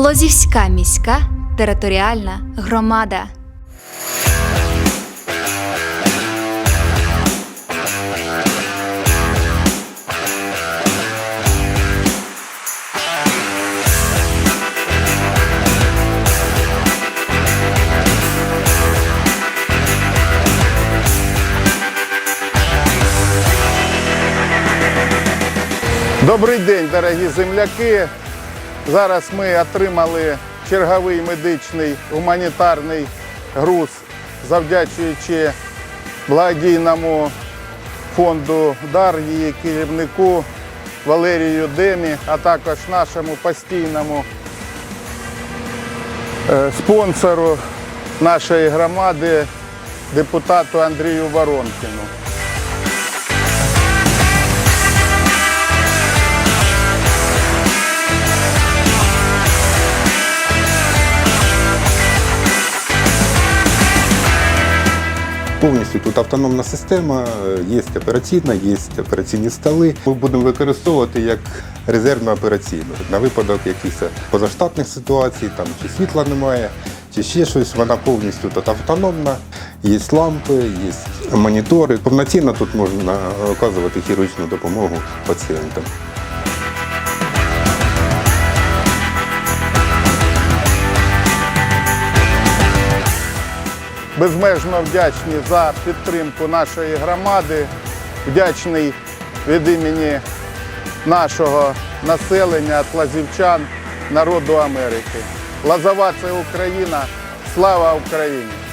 Лозівська міська територіальна громада. Добрий день, дорогі земляки. Зараз ми отримали черговий медичний гуманітарний груз, завдячуючи благодійному фонду дар, її керівнику Валерію Демі, а також нашому постійному е, спонсору нашої громади, депутату Андрію Воронкіну. Повністю тут автономна система, є операційна, є операційні столи. Ми будемо використовувати як резервну операційну на випадок якихось позаштатних ситуацій, там чи світла немає, чи ще щось. Вона повністю тут автономна. Є лампи, є монітори. Повноцінно тут можна оказувати хірургічну допомогу пацієнтам. Безмежно вдячні за підтримку нашої громади, вдячний від імені нашого населення, лазівчан, народу Америки. Лазова це Україна. Слава Україні!